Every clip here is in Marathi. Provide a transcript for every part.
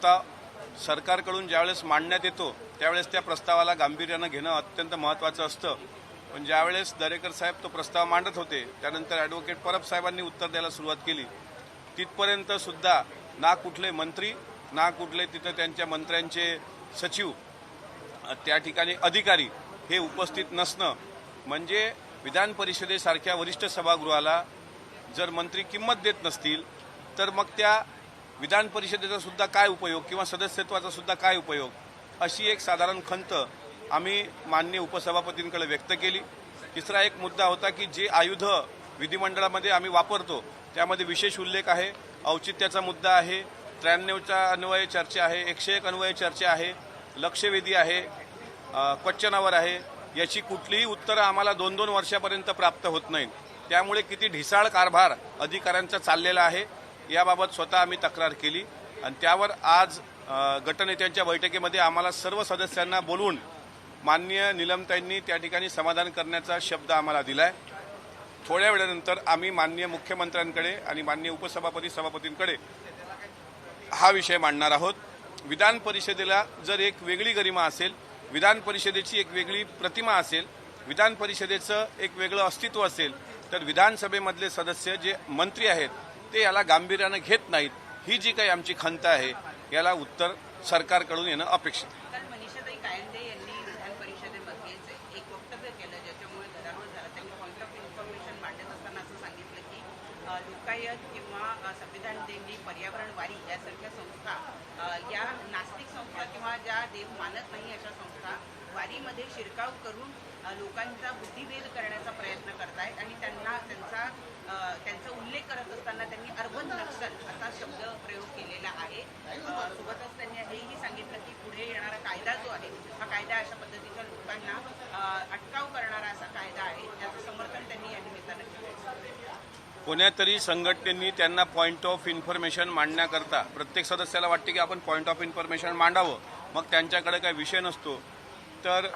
प्रस्ताव सरकारकडून ज्यावेळेस मांडण्यात येतो त्यावेळेस त्या प्रस्तावाला गांभीर्यानं घेणं अत्यंत महत्त्वाचं असतं. पण ज्यावेळेस दरेकर साहेब तो प्रस्ताव मांडत होते त्यानंतर ॲडव्होकेट परब साहेबांनी उत्तर द्यायला सुरुवात केली. तिथपर्यंत सुद्धा ना कुठले मंत्री ना कुठले तिथं त्यांच्या मंत्र्यांचे सचिव त्या ठिकाणी अधिकारी हे उपस्थित नसणं. म्हणजे विधान परिषदेसारख्या वरिष्ठ सभागृहाला जर मंत्री किंमत देत नसतील तर मग त्या विधान परिषदेचा सुद्धा काय उपयोग किंवा सदस्यत्वाचा सुद्धा काय उपयोग अशी एक साधारण खंत आम्ही मान्य उपसभापतींकडे व्यक्त केली. तिसरा एक मुद्दा होता की जे आयुध विधिमंडळामध्ये आम्ही वापरतो त्यामध्ये विशेष उल्लेख आहे. औचित्याचा मुद्दा आहे त्र्याण्णवच्या अन्वय चर्चा आहे एकशे एक अन्वय चर्चा आहे लक्षवेधी आहे क्वचनावर आहे याची कुठलीही उत्तरं आम्हाला दोन दोन वर्षापर्यंत प्राप्त होत नाहीत. त्यामुळे किती ढिसाळ कारभार अधिकाऱ्यांचा चाललेला आहे. याबाबत स्वतः आम्ही तक्रार केली. आणि त्यावर आज गटनेत्यांच्या बैठकीमध्ये आम्हाला सर्व सदस्यांना बोलवून माननीय निलमताईंनी त्या ठिकाणी समाधान करण्याचा शब्द आम्हाला दिला आहे थोड्या वेळानंतर आम्ही माननीय मुख्यमंत्र्यांकडे आणि माननीय उपसभापती सभापतींकडे हा विषय मांडणार आहोत. विधान परिषदेला जर एक वेगळी गरिमा असेल विधान परिषदेची एक वेगळी प्रतिमा असेल विधान परिषदेचं एक वेगळं अस्तित्व असेल तर विधानसभेमधले सदस्य जे मंत्री आहेत ते याला गांभीर्यानं घेत नाहीत ही जी काही आमची खंत आहे याला उत्तर सरकारकडून येणं अपेक्षित आहे. यांनी एक वक्तव्य केलं ज्याच्यामुळे झाला इन्फॉर्मेशन मांडत असं सांगितलं की लोकायत किंवा संविधान दिंडी पर्यावरण वारी यासारख्या संस्था या नास्तिक संस्था किंवा ज्या देव मानत नाही अशा संस्था वारीमध्ये शिरकाव करून लोकांचा बुद्धिभेद करण्याचा प्रयत्न करतायत आणि त्यांना त्यांचा अ, त्यांचा उल्लेख करत असताना त्यांनी अर्बन नक्षल असा शब्द प्रयोग केलेला आहे. सोबतच त्यांनी हेही सांगितलं की पुढे येणारा कायदा जो आहे हा कायदा अशा पद्धतीच्या लोकांना अटकाव करणारा असा कायदा आहे त्याचं समर्थन त्यांनी या निमित्तानं केलं कोण्यातरी संघटनेनी त्यांना पॉईंट ऑफ इन्फॉर्मेशन मांडण्याकरता प्रत्येक सदस्याला वाटते की आपण पॉईंट ऑफ इन्फॉर्मेशन मांडावं. मग त्यांच्याकडे काही विषय नसतो. तर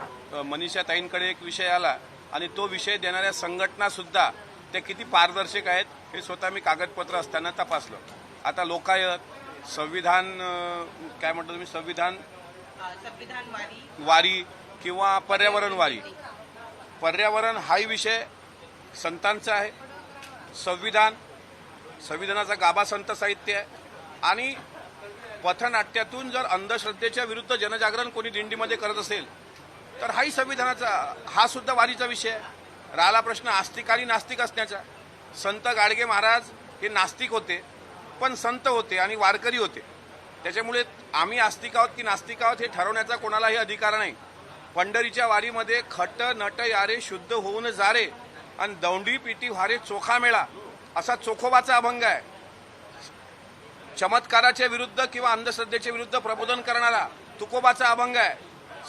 मनीषा ताईंकडे एक विषय आला आणि तो विषय देणाऱ्या संघटनासुद्धा त्या किती पारदर्शक आहेत हे स्वतः मी कागदपत्र असताना तपासलं. आता लोकायत संविधान काय म्हणतो तुम्ही संविधान? अ, संविधान वारी. वारी किंवा पर्यावरण वारी. पर्यावरण हाही विषय संतांचा आहे. संविधान संविधानाचा गाभा संत साहित्य आहे. आणि पथनाट्यातून जर अंधश्रद्धेच्या विरुद्ध जनजागरण कोणी दिंडीमध्ये करत असेल तर हाही संविधानाचा हा सुद्धा वारीचा विषय आहे. राहिला प्रश्न आस्तिक आणि नास्तिक असण्याचा. संत गाडगे महाराज हे नास्तिक होते पण संत होते आणि वारकरी होते. त्याच्यामुळे आम्ही आस्तिक आहोत की नास्तिक आहोत हे ठरवण्याचा कोणालाही अधिकार नाही. पंढरीच्या वारीमध्ये खट नट यारे शुद्ध होऊन जारे आणि दौंडी पिटी व्हारे चोखा मेळा असा चोखोबाचा अभंग आहे. चमत्काराच्या विरुद्ध किंवा अंधश्रद्धेच्या विरुद्ध प्रबोधन करणारा तुकोबाचा अभंग आहे.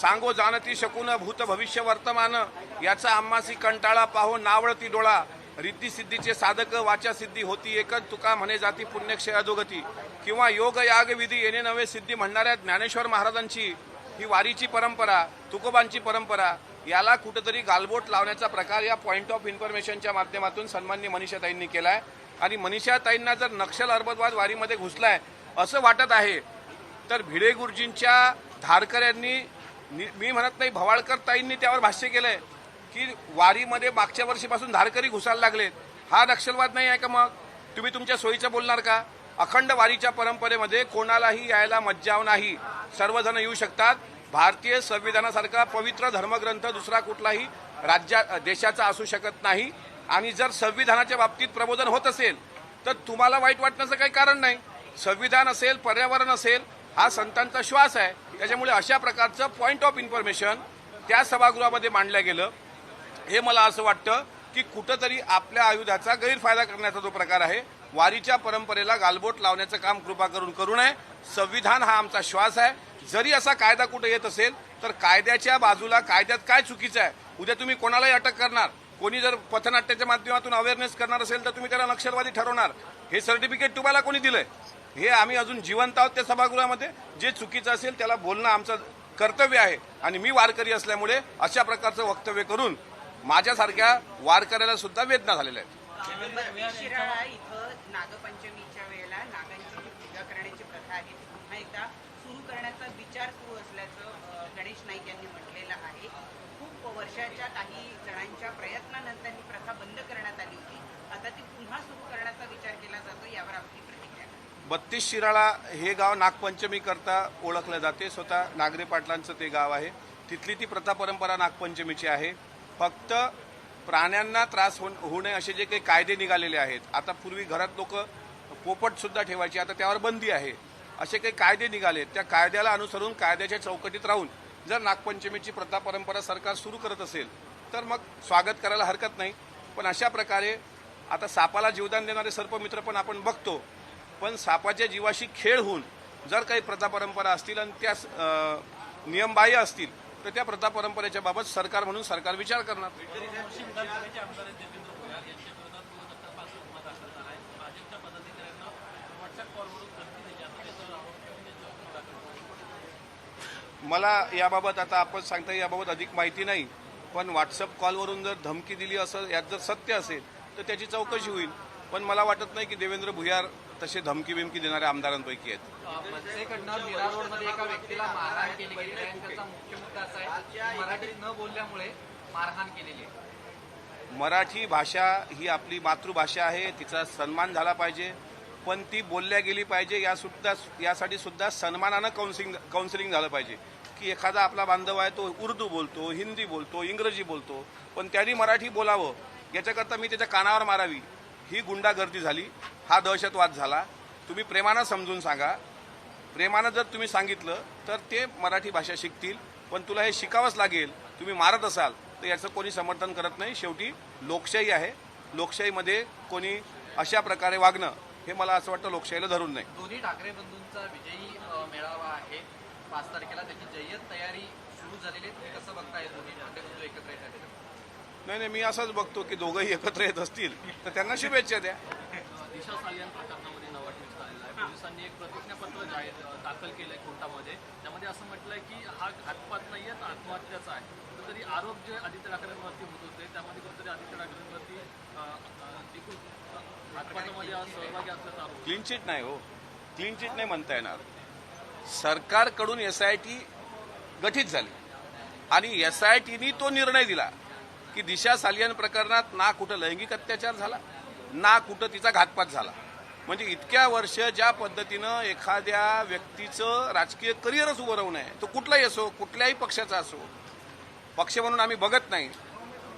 सांगो जाणती शकून भूत भविष्य वर्तमान याचा आम्हासी कंटाळा पाहो नावळती डोळा. रिद्धी सिद्धीचे साधक वाचा सिद्धी होती एकच तुका म्हणे जाती पुण्यक्षय अधोगती. किंवा योग याग विधी येणे नवे सिद्धी म्हणणाऱ्या ज्ञानेश्वर महाराजांची. ही वारीची परंपरा तुकोबांची परंपरा याला कुठेतरी गालबोट लावण्याचा प्रकार या पॉईंट ऑफ इन्फॉर्मेशनच्या माध्यमातून सन्मान्य मनीषाताईंनी केलाय. आणि मनीषाताईंना जर नक्षल अर्बदवाद वारीमध्ये घुसलाय असं वाटत आहे तर भिडे गुरुजींच्या धारकऱ्यांनी मी म्हणत नाही भवाळकर ताईंनी त्यावर भाष्य केलंय की वारीमध्ये मागच्या वर्षीपासून धारकरी घुसायला लागलेत. हा नक्षलवाद नाही आहे का मग? तुम्ही तुमच्या सोयीचं बोलणार का? अखंड वारीच्या परंपरेमध्ये कोणालाही यायला मज्जाव नाही. सर्वजण येऊ शकतात. भारतीय संविधानासारखा पवित्र धर्मग्रंथ दुसरा कुठलाही राज्या देशाचा असू शकत नाही. आणि जर संविधानाच्या बाबतीत प्रबोधन होत असेल तर तुम्हाला वाईट वाटण्याचं काही कारण नाही. संविधान असेल पर्यावरण असेल हा संतांचा श्वास आहे. त्याच्यामुळे अशा प्रकारचं पॉईंट ऑफ इन्फॉर्मेशन त्या सभागृहामध्ये मांडलं गेलं. हे मला असं वाटतं की कुठंतरी आपल्या आयुधाचा गैरफायदा करण्याचा जो प्रकार आहे वारीच्या परंपरेला गालबोट लावण्याचं काम कृपा करून करू नये. संविधान हा आमचा श्वास आहे. जरी असा कायदा कुठे येत असेल तर कायद्याच्या बाजूला कायद्यात काय चुकीचं आहे? उद्या तुम्ही कोणालाही अटक करणार कोणी जर पथनाट्याच्या माध्यमातून अवेअरनेस करणार असेल तर तुम्ही त्याला नक्षलवादी ठरवणार. हे सर्टिफिकेट तुम्हाला कोणी दिलंय? हे आम्ही अजून जिवंत आहोत त्या सभागृहामध्ये. जे चुकीचं असेल त्याला बोलणं आमचं कर्तव्य आहे. आणि मी वारकरी असल्यामुळे अशा प्रकारचं वक्तव्य करून माझ्यासारख्या वारकऱ्याला सुद्धा वेदना झालेल्या आहेत. नागपंचमीच्या वेळेला नागांची पूजा करण्याची प्रथा आहे ती पुन्हा एकदा विचार सुरू असल्याचं गणेश नाईक यांनी म्हटलेलं आहे. खूप वर्षाच्या काही जणांच्या प्रयत्नानंतर ही प्रथा बंद करण्यात आली होती. आता ती पुन्हा सुरू करण्याचा विचार केला जातो यावर आपली बत्तीस शिराळा हे गाव नागपंचमी करता ओळखलं जाते. स्वतः नागरे पाटलांचं ते गाव आहे. तिथली ती प्रथा परंपरा नागपंचमीची आहे. फक्त प्राण्यांना त्रास हो होऊ नये असे जे काही कायदे निघालेले आहेत. आता पूर्वी घरात लोक पोपटसुद्धा ठेवायची. आता त्यावर बंदी आहे. असे काही कायदे निघाले त्या कायद्याला अनुसरून कायद्याच्या चौकटीत राहून जर नागपंचमीची प्रथा परंपरा सरकार सुरू करत असेल तर मग स्वागत करायला हरकत नाही. पण अशा प्रकारे आता सापाला जीवदान देणारे सर्पमित्र पण आपण बघतो. पण सापाच्या जीवाशी खेळ होऊन जर काही प्रथा परंपरा असतील आणि त्या नियमबाह्य असतील तर त्या प्रथा परंपरेच्या बाबत सरकार म्हणून सरकार विचार करणार. मला याबाबत आता आपण सांगता याबाबत अधिक माहिती नाही पण व्हॉट्सअप कॉलवरून जर धमकी दिली असं यात जर सत्य असेल तर त्याची चौकशी होईल. पण मला वाटत नाही की देवेंद्र भुयार तसे धमकी बिमकी देणाऱ्या आमदारांपैकी आहेत. मनसेकडनं मीरा रोडमध्ये एका व्यक्तीला मारहाण केली गेली आहे. आणि त्याचा मुख्य मुद्दा असा आहे की मराठीत न बोलल्यामुळे मारहाण केलेली आहे. मराठी भाषा ही आपली मातृभाषा आहे तिचा सन्मान झाला पाहिजे पण ती बोलल्या गेली पाहिजे या सुद्धा यासाठी सुद्धा सन्मानानं काउन्सिलिंग काउन्सिलिंग झालं पाहिजे. की एखादा आपला बांधव आहे तो उर्दू बोलतो हिंदी बोलतो इंग्रजी बोलतो पण त्यांनी मराठी बोलावं याच्याकरता मी त्याच्या कानावर मारावी. ही गुंडागर्दी झाली हा दहशतवाद झाला. तुम्ही प्रेमानं समजून सांगा. प्रेमानं जर तुम्ही सांगितलं तर ते मराठी भाषा शिकतील पण तुला हे शिकावंच लागेल. तुम्ही मारत असाल तर याचं कोणी समर्थन करत नाही. शेवटी लोकशाही आहे. लोकशाहीमध्ये कोणी अशा प्रकारे वागणं हे मला असं वाटतं लोकशाहीला धरून नाही. दोन्ही ठाकरे बंधूंचा विजयी मेळावा आहे. पाच तारखेला त्याची जय्यत तयारी सुरू झालेली आहे. कसं बघताय दोन्ही ठाकरे बंधू एकत्र नाही नाही मी असंच बघतो की दोघंही एकत्र येत असतील तर त्यांना शुभेच्छा द्या. दिशा सालियन प्रकरणामध्ये नवा ट्विस्ट आलेला आहे. पोलिसांनी एक प्रतिज्ञापत्र जाहीर दाखल केलंय कोर्टामध्ये. त्यामध्ये असं म्हटलंय की हा घातपात तर आत्महत्याचा आहे. कुठेतरी आरोप जे आदित्य ठाकरेंवरती होत होते. त्यामध्ये कुठेतरी आदित्य ठाकरेंवरती अं, अं, एकूण घातपातामध्ये आज सहभागी असल्याचा आरोप. क्लीन चिट नाही हो. क्लीन चिट नाही म्हणता येणार. सरकारकडून एस आय टी गठीत झाली. आणि एस आय टीनी तो निर्णय दिला. की दिशा सालियन प्रकरणात ना कुठं लैंगिक अत्याचार झाला ना कुठं तिचा घातपात झाला. म्हणजे इतक्या वर्ष ज्या पद्धतीनं एखाद्या व्यक्तीचं राजकीय करिअरच उभं राहू नये तो कुठलाही असो कुठल्याही पक्षाचा असो पक्ष म्हणून आम्ही बघत नाही.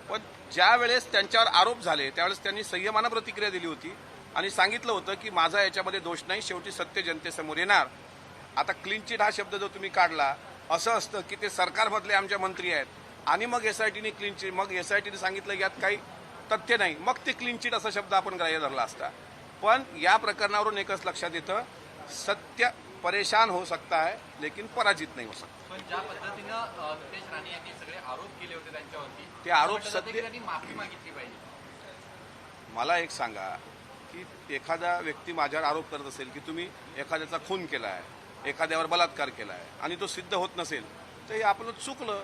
पण ज्या वेळेस त्यांच्यावर आरोप झाले त्यावेळेस त्यांनी संयमानं प्रतिक्रिया दिली होती आणि सांगितलं होतं की माझा याच्यामध्ये दोष नाही शेवटी सत्य जनतेसमोर येणार. आता क्लीन चिट हा शब्द जो तुम्ही काढला असं असतं की ते सरकारमधले आमच्या मंत्री आहेत. आणि मग एस आय टीने क्लीन चिट मग एस आय टीने सांगितलं यात काही तथ्य नाही. मग ते क्लीन चिट असा शब्द आपण ग्राह्य धरला असता. पण या प्रकरणावरून एकच लक्षात येतं सत्य परेशान हो सकता है लेकिन पराजित नाही हो सकता पण ज्या पद्धतीनं नितेश राणे यांनी सगळे आरोप केले होते त्यांच्यावरती ते आरोप त्यांनी माफी मागितली पाहिजे. मला एक सांगा की एखादा व्यक्ती माझ्यावर आरोप करत असेल की तुम्ही एखाद्याचा खून केला आहे एखाद्यावर बलात्कार केला आहे आणि तो सिद्ध होत नसेल तर हे आपलं चुकलं.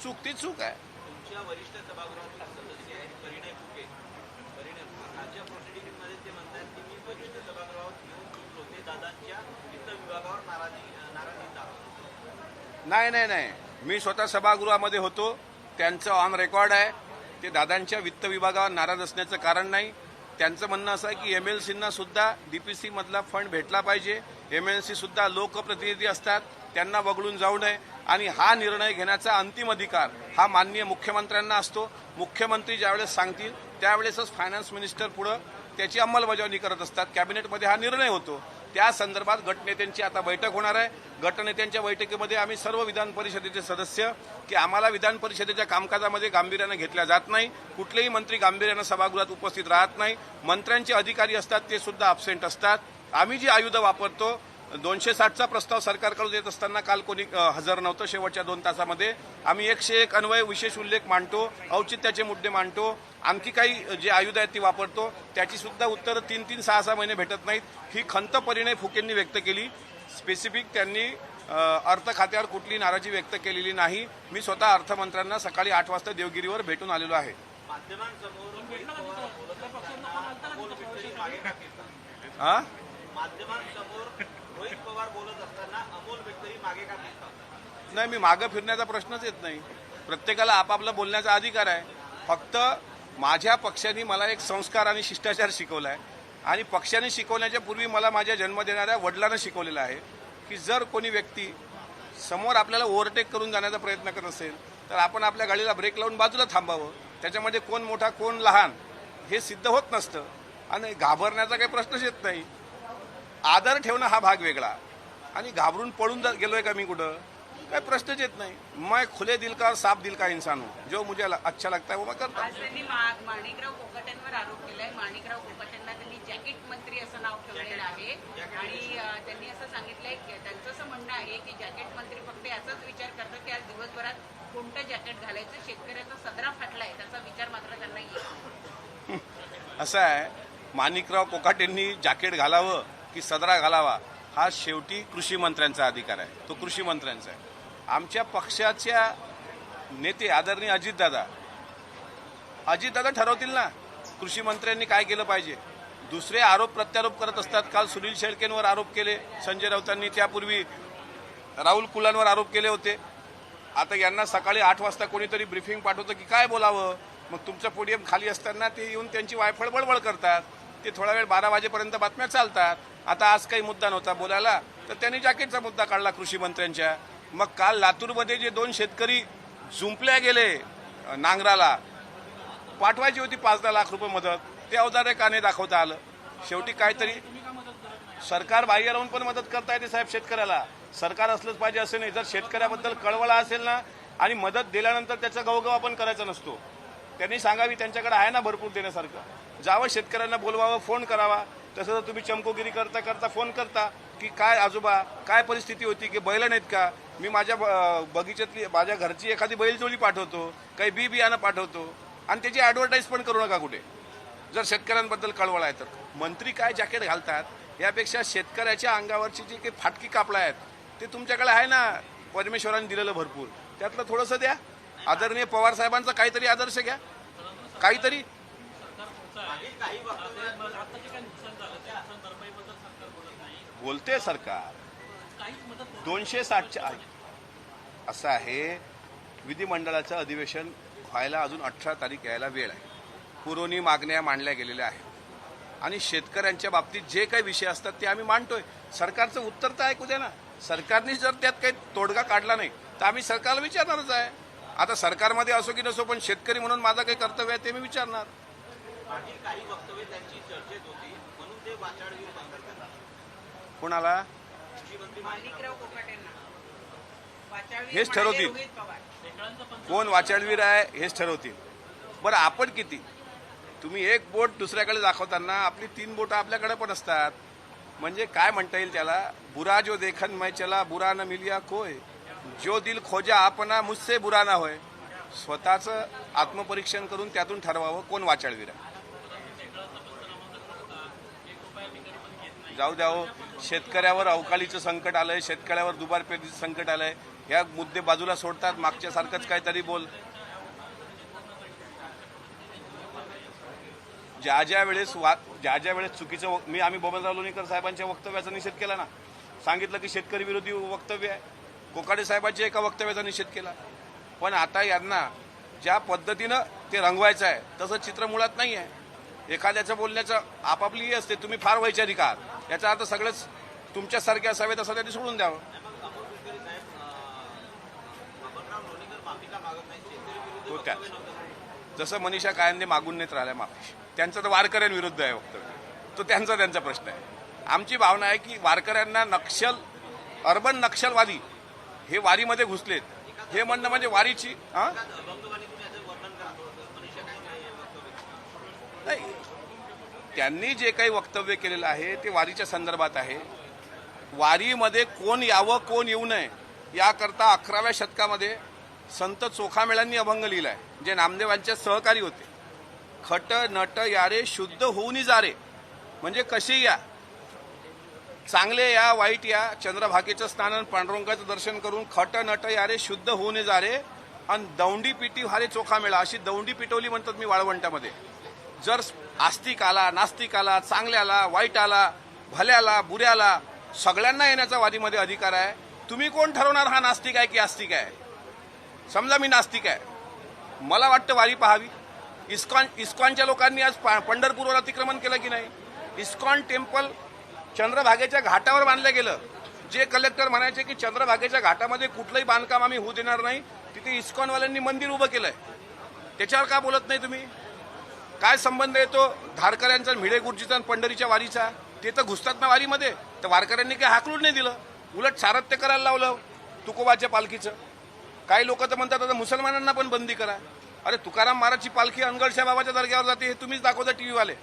चूक ती चूक आहे. तुमच्या वरिष्ठ सभागृहातील सदस्य आहेत परिणय फुके. परिणय फुके आजच्या प्रोसिडिंगमध्ये ते म्हणतात की मी वरिष्ठ सभागृहात येऊन चुकलो ते दादांच्या वित्त विभागावर नाराजी नाराजी दाखवतो नाही नाही नाही. मी स्वतः सभागृहामध्ये होतो. त्यांचं ऑन रेकॉर्ड आहे. ते दादांच्या वित्त विभागावर नाराज असण्याचं कारण नाही. त्यांचं म्हणणं असं आहे की एम एल सींना सुद्धा डीपीसी मधला फंड भेटला पाहिजे. एम एल सी सुद्धा लोकप्रतिनिधी असतात. त्यांना वगळून जाऊ नये. आणि हा निर्णय घेण्याचा अंतिम अधिकार हा माननीय मुख्यमंत्र्यांना असतो. मुख्यमंत्री ज्यावेळेस सांगतील त्यावेळेसच फायनान्स मिनिस्टर पुढं त्याची अंमलबजावणी करत असतात. कॅबिनेटमध्ये हा निर्णय होतो. त्या संदर्भात गटनेत्यांची आता बैठक होणार आहे. गटनेत्यांच्या बैठकीमध्ये आम्ही सर्व विधान परिषदेचे सदस्य की आम्हाला विधान परिषदेच्या कामकाजामध्ये गांभीर्यानं घेतल्या जात नाही. कुठलेही मंत्री गांभीर्यानं सभागृहात उपस्थित राहत नाही. मंत्र्यांचे अधिकारी असतात ते सुद्धा अब्सेंट असतात. आम्ही जी आयुधं वापरतो दोनशे साठचा प्रस्ताव सरकारकडून येत असताना काल कोणी हजर नव्हतं शेवटच्या दोन तासामध्ये. आम्ही एकशे एक अन्वय विशेष उल्लेख मांडतो औचित्याचे मुद्दे मांडतो आणखी काही जे आयुध आहेत ती वापरतो. त्याची सुद्धा उत्तरं तीन तीन सहा सहा महिने भेटत नाहीत. ही खंत परिणय फुकेंनी व्यक्त केली. स्पेसिफिक त्यांनी अर्थ खात्यावर कुठली नाराजी व्यक्त केलेली नाही. मी स्वतः अर्थमंत्र्यांना सकाळी आठ वाजता देवगिरीवर भेटून आलेलो आहे. हा वारंवार बोलत असताना अमोल मिटकरी मागे का फिरतात नाही मी मागं फिरण्याचा प्रश्नच येत नाही. प्रत्येकाला आपापला बोलण्याचा अधिकार आहे. फक्त माझ्या पक्षाने मला एक संस्कार आणि शिष्टाचार शिकवला आहे आणि पक्षाने शिकवण्याच्या पूर्वी मला माझ्या जन्म देणाऱ्या वडिलांना शिकवलेलं आहे की जर कोणी व्यक्ती समोर आपल्याला ओव्हरटेक करून जाण्याचा प्रयत्न करत असेल तर आपण आपल्या गाडीला ब्रेक लावून बाजूला थांबावं. त्याच्यामध्ये कोण मोठा कोण लहान हे सिद्ध होत नसतं. आणि घाबरण्याचा काही प्रश्नच येत नाही. आदर ठेवणं हा भाग वेगळा. आणि घाबरून पळून गेलोय का मी कुठं? काही प्रश्नच येत नाही. मैं खुले दिल का साफ दिल का इंसान हूं जो मुझे अच्छा लगता है वो मैं करता. आज त्यांनी मा- माणिकराव कोकाटेंवर आरोप केलाय. माणिकराव कोकाटेंना त्यांनी जॅकेट मंत्री असं नाव ठेवलेलं आहे. आणि अं, त्यांनी असं सांगितलंय की त्यांचं असं म्हणणं आहे की जॅकेट मंत्री फक्त याचाच विचार करतात की आज दिवसभरात कोणतं जॅकेट घालायचं? शेतकऱ्याचा सदरा फाटलाय. त्याचा विचार मात्र त्यांना येईल असं आहे. माणिकराव कोकाटेंनी जॅकेट घालावं की सदरा घालावा? हा शेवटी कृषी मंत्र्यांचा अधिकार आहे. तो कृषी मंत्र्यांचा आहे. आमच्या पक्षाच्या नेते आदरणीय अजितदादा अजितदादा ठरवतील ना कृषी मंत्र्यांनी काय केलं पाहिजे? दुसरे आरोप प्रत्यारोप करत असतात. काल सुनील शेळकेंवर आरोप केले संजय राऊतांनी त्यापूर्वी राहुल कुलांवर आरोप केले होते. आता यांना सकाळी आठ वाजता कोणीतरी ब्रिफिंग पाठवतं की काय बोलावं? मग तुमचं पोडियम खाली असताना ते येऊन त्यांची वायफळ बळबळ करतात. ते थोडा वेळ बारा वाजेपर्यंत बातम्या चालतात. आता आज काही मुद्दा नव्हता बोलायला तर त्यांनी जॅकेटचा मुद्दा काढला कृषी मंत्र्यांच्या मग काल लातूरमध्ये जे दोन शेतकरी झुंपल्या गेले नांगराला पाठवायची होती पाच दहा लाख रुपये मदत ते अवधारे का नाही दाखवता आलं. शेवटी काहीतरी सरकार बाह्य राहून पण मदत करता येते साहेब शेतकऱ्याला. सरकार असलंच पाहिजे असं नाही. जर शेतकऱ्याबद्दल कळवळा असेल ना आणि मदत दिल्यानंतर त्याचा गवगव पण करायचा नसतो. त्यांनी सांगावी त्यांच्याकडे आहे ना भरपूर देण्यासारखं. जावं शेतकऱ्यांना बोलवावं फोन करावा. तसं जर तुम्ही चमकोगिरी करता करता फोन करता की काय आजोबा काय परिस्थिती होती की बैल नाहीत का? मी माझ्या ब- बगीच्यातली माझ्या घरची एखादी बैलजोडी पाठवतो काही बी बियाणं पाठवतो आणि त्याची ॲडव्हर्टाईज पण करू नका कुठे. जर शेतकऱ्यांबद्दल कळवळ आहे तर. मंत्री काय जॅकेट घालतात यापेक्षा शेतकऱ्याच्या अंगावरची जी काही फाटकी कापलं आहेत ते तुमच्याकडे आहे ना? परमेश्वराने दिलेलं भरपूर. त्यातलं थोडंसं द्या. आदरणीय पवार साहेबांचा काहीतरी आदर्श घ्या. काहीतरी. बोलते सरकार. दोनशे साठच्या असं आहे. विधिमंडळाचं अधिवेशन व्हायला अजून अठरा तारीख यायला वेळ आहे. पुरवणी मागण्या मांडल्या गेलेल्या आहेत. आणि शेतकऱ्यांच्या बाबतीत जे काही विषय असतात ते आम्ही मांडतोय. सरकारचं उत्तर तर ऐकू द्या ना. सरकारने जर त्यात काही तोडगा काढला नाही तर आम्ही सरकारला विचारणारच आहे. आता सरकारमध्ये असो की नसो पण शेतकरी म्हणून माझं काही कर्तव्य आहे ते मी विचारणार. काही वक्तव्य त्यांची चर्चेत होती. ते वाचाडवीर बंद करतात कोणाला? हेच ठरवतील. कोण वाचाडवीर आहे हेच ठरवतील. बरं आपण किती? तुम्ही एक बोट दुसऱ्याकडे दाखवताना आपली तीन बोटं आपल्याकडे पण असतात. म्हणजे काय म्हणता येईल त्याला? बुरा जो देखन मैं चला बुरा न मिलिया कोय? जो दिल खोजा आपणा मुझसे बुरा ना होय. स्वतःचं आत्मपरीक्षण करून त्यातून ठरवावं कोण वाचाडवीर आहे? जाऊ द्या हो. शेतकऱ्यावर अवकाळीचं संकट आलंय शेतकऱ्यावर दुबार पेरणीचं संकट आलंय. या मुद्दे बाजूला सोडतात मागच्या सारखंच काहीतरी बोल. ज्या ज्या वेळेस वा ज्या ज्या वेळेस चुकीचं मी आम्ही बबनराव लोणीकर साहेबांच्या वक्तव्याचा निषेध केला ना. सांगितलं की शेतकरी विरोधी वक्तव्य आहे. कोकाडे साहेबांच्या एका वक्तव्याचा निषेध केला. पण आता यांना ज्या पद्धतीनं ते रंगवायचं आहे तसं चित्र मुळात नाही आहे एखाद्याचं बोलण्याचं आपापली असते. तुम्ही फार वैचारिक आहात. याचा अर्थ सगळंच तुमच्यासारखे असावेत असं त्यांनी सोडून द्यावं. हो त्या. जसं मनीषा कायंदे मागून नेत राहिल्या माफी. त्यांचं तर वारकऱ्यांविरुद्ध आहे वक्तव्य. तो त्यांचा त्यांचा प्रश्न आहे. आमची भावना आहे की वारकऱ्यांना नक्षल अर्बन नक्षलवादी हे वारीमध्ये घुसलेत. हे म्हणणं म्हणजे वारीची हा? नाही त्यांनी जे काही वक्तव्य केलेलं आहे ते वारीच्या संदर्भात आहे. वारीमध्ये कोण यावं कोण येऊ नये याकरता अकराव्या शतकामध्ये संत चोखामेळांनी अभंग लिहिलाय जे नामदेवांचे सहकारी होते. खट नट यारे शुद्ध होऊनी जारे. म्हणजे कसे या? चांगले या वाईट या चंद्रभागेचं स्नान आणि पांडुरंगाचं दर्शन करून खट नट यारे शुद्ध होऊने जारे आणि दौंडी पिटी हारे चोखामेळा अशी दौंडी पिटवली म्हणतात मी वाळवंटामध्ये. जर आस्तिक आला नास्तिक आला चांगल्याला वाईट आला भल्याला बुऱ्याला सगळ्यांना येण्याचा वारीमध्ये अधिकार आहे. तुम्ही कोण ठरवणार हा नास्तिक आहे की आस्तिक आहे? समजा मी नास्तिक आहे. मला वाटतं वारी पाहावी. इस्कॉन इस्कॉनच्या लोकांनी आज पा- पंढरपूरवर अतिक्रमण केलं की नाही? इस्कॉन टेम्पल चंद्रभागेच्या घाटावर बांधलं गेलं. जे कलेक्टर म्हणायचे की चंद्रभागेच्या घाटामध्ये कुठलंही बांधकाम आम्ही होऊ देणार नाही तिथे इस्कॉनवाल्यांनी मंदिर उभं केलंय. त्याच्यावर का बोलत नाही तुम्ही? काय संबंध येतो धारकऱ्यांचा भिडे गुरुजीचा आणि पंढरीच्या वारीचा? ते तर घुसतात ना वारीमध्ये. तर वारकऱ्यांनी काही हाकलून नाही दिलं. उलट सारथ्य करायला लावलं तुकोबाच्या पालखीचं. काही लोक तर म्हणतात आता मुसलमानांना पण बंदी करा. अरे तुकाराम महाराजची पालखी अनगडशा बाबाच्या दर्ग्यावर जाते हे तुम्हीच दाखवता टी व्हीवाले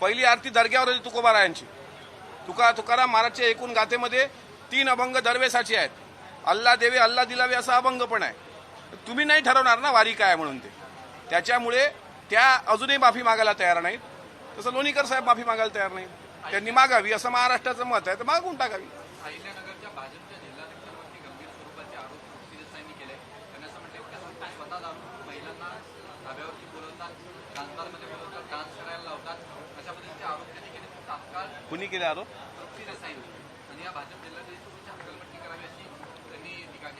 पहिली आरती दर्ग्यावर होती तुकोबारायांची तुका तुकाराम महाराजच्या एकूण गाथेमध्ये तीन अभंग दरवेसाचे आहेत. अल्ला देवे अल्ला दिलावे असा अभंग पण आहे. तुम्ही नाही ठरवणार ना वारी काय म्हणून ते. त्याच्यामुळे त्या अजूनही माफी मागायला तयार नाहीत. तसं लोणीकर साहेब माफी मागायला तयार नाहीत. त्यांनी मागावी असं महाराष्ट्राचं मत आहे तर मागून टाकावी. अहिल्यानगरच्या भाजपच्या जिल्हाध्यक्षांवरती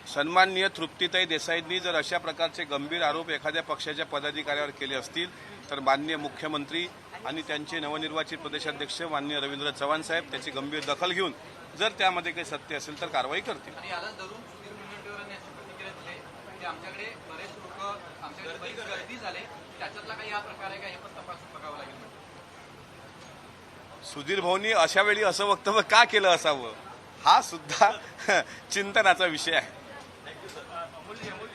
सन्माननीय तृप्तीताई देसाईंनी जर अशा प्रकारचे गंभीर आरोप एखाद्या पक्षाच्या पदाधिकाऱ्यावर केले असतील तर माननीय मुख्यमंत्री आणि त्यांचे नवनिर्वाचित प्रदेशाध्यक्ष माननीय रवींद्र चव्हाण साहेब त्याची गंभीर दखल घेऊन जर त्यामध्ये काही सत्य असेल तर कारवाई करतील. सुधीर भाऊनी अशा वेळी असं वक्तव्य का केलं असावं? हा सुद्धा चिंतनाचा विषय आहे. Julia, muy